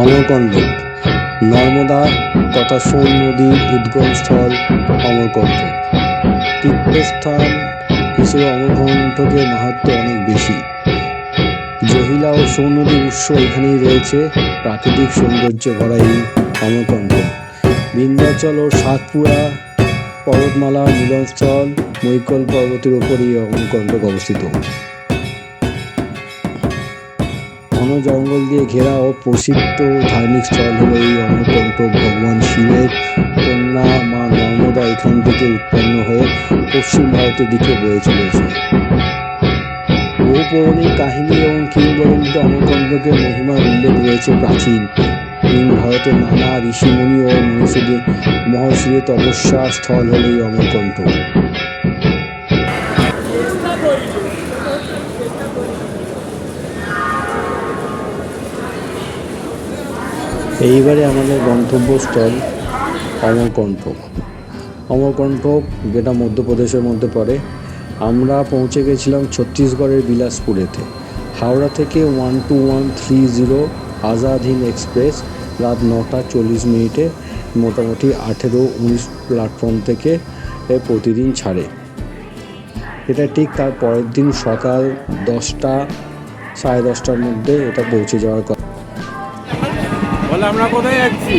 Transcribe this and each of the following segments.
অমরকণ্ড নর্মদা তথা সোন নদীর উদ্গমস্থল অমরকণ্ঠ তীর্থস্থান হিসেবে অমরকণ্ঠকের মাহাত্ম্য অনেক বেশি। জহিলা ও সোন নদীর উৎস এখানেই রয়েছে। প্রাকৃতিক সৌন্দর্য ভরা এই অমরকণ্ঠ বিন্ধ্যাচল ও সাতপুরা পর্বতমালা মিলনস্থল, মৈকল পর্বতের ওপরই এই অমরকণ্টক অবস্থিত। ঘন জঙ্গল দিয়ে ঘেরা ও প্রসিদ্ধ ধার্মিক স্থল হলো এই অমরকণ্টক ভগবান শিবের কন্যা মা নর্মদা এখান থেকে উৎপন্ন হয়ে পশ্চিম ভারতের দিকে বয়ে চলেছে। বহু পৌরাণিক কাহিনী এবং কিংবদন্তিতে অমরকণ্টকের মহিমার উল্লেখ রয়েছে প্রাচীন। ভারতের নানা ঋষিমুনি ও মনীষীদের মহর্ষিদের তপস্যা স্থল হল এই অমরকণ্টক এইবারে আমাদের গন্তব্যস্থল অমরকণ্টক। অমরকণ্টক যেটা মধ্যপ্রদেশের মধ্যে পড়ে। আমরা পৌঁছে গেছিলাম ছত্তিশগড়ের বিলাসপুরেতে। হাওড়া থেকে one two one three zero Azad Hind express রাত নটা চল্লিশ মিনিটে মোটামুটি আঠেরো উনিশ প্ল্যাটফর্ম থেকে প্রতিদিন ছাড়ে। এটা ঠিক তার পরের দিন সকাল দশটা, সাড়ে দশটার মধ্যে এটা পৌঁছে যাওয়ার কথা। বলে আমরা কোথায় যাচ্ছি?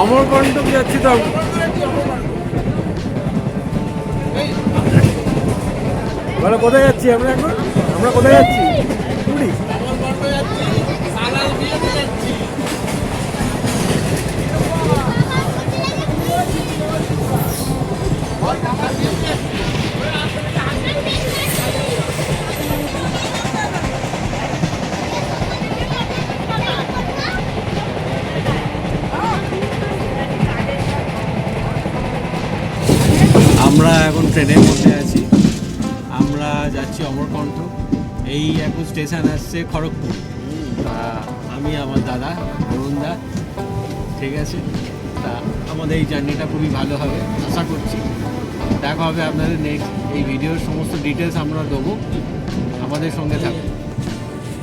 অমরকণ্টক যাচ্ছি তো। বলো কোথায় যাচ্ছি আমরা এখন? আমরা কোথায় যাচ্ছি? পুরী। ট্রেনের মধ্যে আছি। আমরা যাচ্ছি অমরকণ্ঠ। এই এখন স্টেশন আসছে খড়গপুর। তা আমি, আমার দাদা অরুণদা ঠিক আছে? তা আমাদের এই জার্নিটা খুবই ভালো হবে, আশা করছি। দেখা হবে আপনাদের নেক্সট এই ভিডিওর সমস্ত ডিটেলস আমরা দেবো। আমাদের সঙ্গে থাকুন।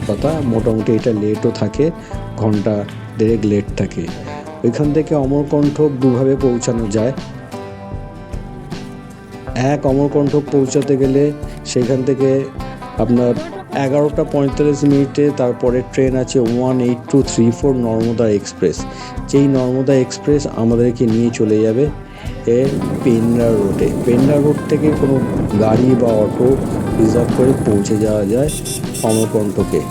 কথা মোটামুটি এটা লেটও থাকে, ঘণ্টা দেড়েক লেট থাকে। ওইখান থেকে অমরকণ্ঠক দুভাবে পৌঁছানো যায়। এক অমরকণ্ঠক পৌঁছাতে গেলে সেখান থেকে আপনার এগারোটা পঁয়তাল্লিশ মিনিটে তারপরে ট্রেন আছে one eight two three four Narmada express. যেই নর্মদা এক্সপ্রেস আমাদেরকে নিয়ে চলে যাবে এ পেন্ডা রোডে। পেন্ডা রোড থেকে কোনো গাড়ি বা অটো রিজার্ভ করে পৌঁছে যাওয়া যায় অমরকণ্ঠকে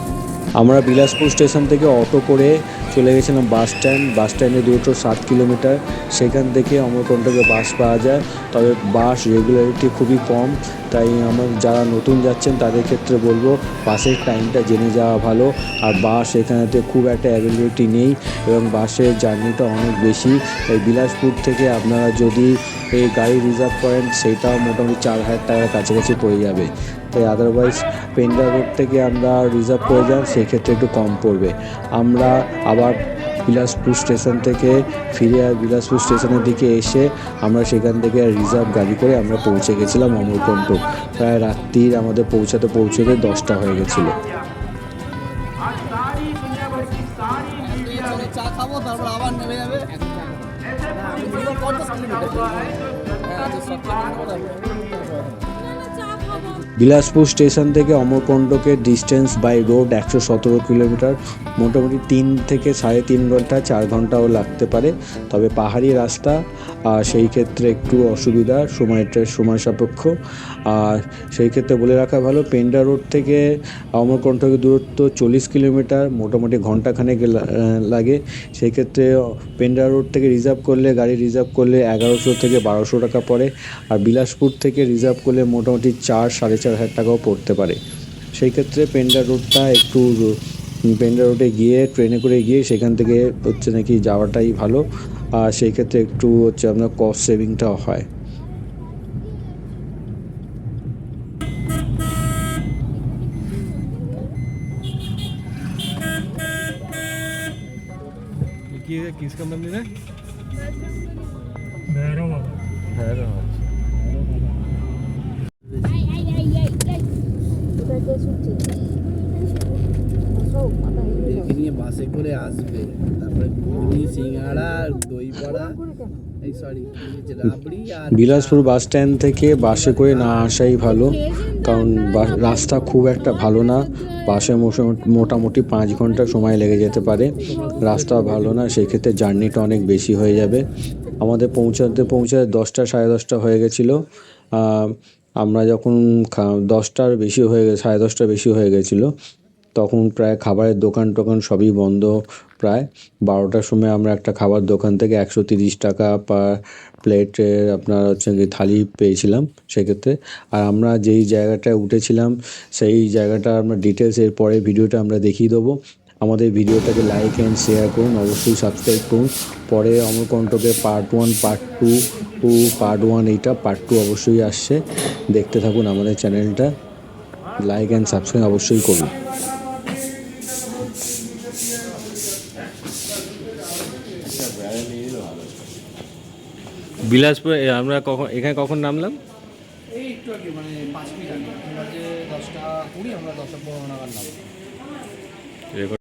আমরা বিলাসপুর স্টেশন থেকে অটো করে চলে গেছিলাম বাস স্ট্যান্ড। বাস স্ট্যান্ডে দূরত্ব সাত কিলোমিটার। সেখান থেকে অমরকণ্ঠকে বাস পাওয়া যায়। তবে বাস রেগুলারিটি খুবই কম। তাই আমার যারা নতুন যাচ্ছেন, তাদের ক্ষেত্রে বলব বাসের টাইমটা জেনে যাওয়া ভালো। আর বাস এখানেতে খুব একটা অ্যাভেলেবিলিটি নেই এবং বাসের জার্নিটা অনেক বেশি। এই বিলাসপুর থেকে আপনারা যদি এই গাড়ি রিজার্ভ করেন, সেটাও মোটামুটি চার হাজার টাকার কাছাকাছি পড়ে যাবে। তাই আদারওয়াইজ পেন্ডা রোড থেকে আমরা রিজার্ভ করে যান সেক্ষেত্রে একটু কম পড়বে। আমরা আবার বিলাসপুর স্টেশন থেকে ফিরে বিলাসপুর স্টেশনের দিকে এসে আমরা সেখান থেকে রিজার্ভ গাড়ি করে আমরা পৌঁছে গেছিলাম অমরকণ্ঠ। প্রায় রাত্রির আমাদের পৌঁছাতে পৌঁছাতে দশটা হয়ে গেছিল। চা খাব তারপর আবার নেমে যাবে। বিলাসপুর স্টেশন থেকে অমরকণ্টকের ডিস্টেন্স বাই রোড একশো সতেরো কিলোমিটার। মোটামুটি তিন থেকে সাড়ে তিন ঘণ্টা, চার ঘন্টাও লাগতে পারে। তবে পাহাড়ি রাস্তা সেই ক্ষেত্রে একটু অসুবিধা সময়টা সময় সাপেক্ষ। আর সেই ক্ষেত্রে বলে রাখা ভালো, পেন্ডা রোড থেকে অমরকণ্টকের দূরত্ব চল্লিশ কিলোমিটার, মোটামুটি ঘন্টাখানেক লাগে। সেই ক্ষেত্রে পেন্ডা রোড থেকে রিজার্ভ করলে, গাড়ি রিজার্ভ করলে এগারোশো থেকে বারোশো টাকা পড়ে। আর বিলাসপুর থেকে রিজার্ভ করলে মোটামুটি চার সাড়ে চার হাজার টাকাও পড়তে পারে সেই ক্ষেত্রে পেন্ডা রোডটা একটু পেন্ডা রোডে গিয়ে ট্রেনে করে গিয়ে সেখান থেকে হচ্ছে নাকি যাওয়াটাই ভালো আর সেই ক্ষেত্রে একটু হচ্ছে আপনার কস্ট সেভিংটাও হয় কি किसका मंदिर है भैरव बाबा भैरव নিয়ে বাসে করে আসবে। তারপরে ঘুগনি সিঙ্গাড়া দই বড়া এই সরি রাবড়ি আর বিলাসপুর বাস স্ট্যান্ড থেকে বাসে করে না আসাই ভালো কারণ রাস্তা খুব একটা ভালো না। বাসে মোটামুটি- মোটামুটি পাঁচ ঘণ্টা সময় লেগে যেতে পারে। রাস্তা ভালো না সেক্ষেত্রে জার্নিটা অনেক বেশি হয়ে যাবে। আমাদের পৌঁছাতে পৌঁছাতে দশটা সাড়ে দশটা হয়ে গেছিল। আমরা যখন দশটার বেশি হয়ে গেছে সাড়ে দশটার বেশি হয়ে গেছিল, তখন প্রায় খাবারের দোকান টোকান সবই বন্ধ প্রায়। বারোটার সময় আমরা একটা খাবার দোকান থেকে একশো তিরিশ টাকা পার প্লেটে আপনার হচ্ছে গিয়ে থালি পেয়েছিলাম সেক্ষেত্রে। আর আমরা যেই জায়গাটায় উঠেছিলাম, সেই জায়গাটা আমরা ডিটেলস এর পরে ভিডিওটা আমরা দেখিয়ে দেবো। আমাদের ভিডিওটাকে লাইক অ্যান্ড শেয়ার করুন অবশ্যই সাবস্ক্রাইব করুন। পরে অমরকণ্ঠকে part one part two two part one এইটা পার্ট টু অবশ্যই আসছে। দেখতে থাকুন আমাদের চ্যানেলটা লাইক অ্যান্ড সাবস্ক্রাইব অবশ্যই করুন। বিলাসপুর আমরা কখন এখানে কখন নামলাম? এই একটু আগে মানে পাঁচ মিনিট আগে। বাজে দশটা কুড়ি আমরা দশটা পনেরো নাগাদ নামবো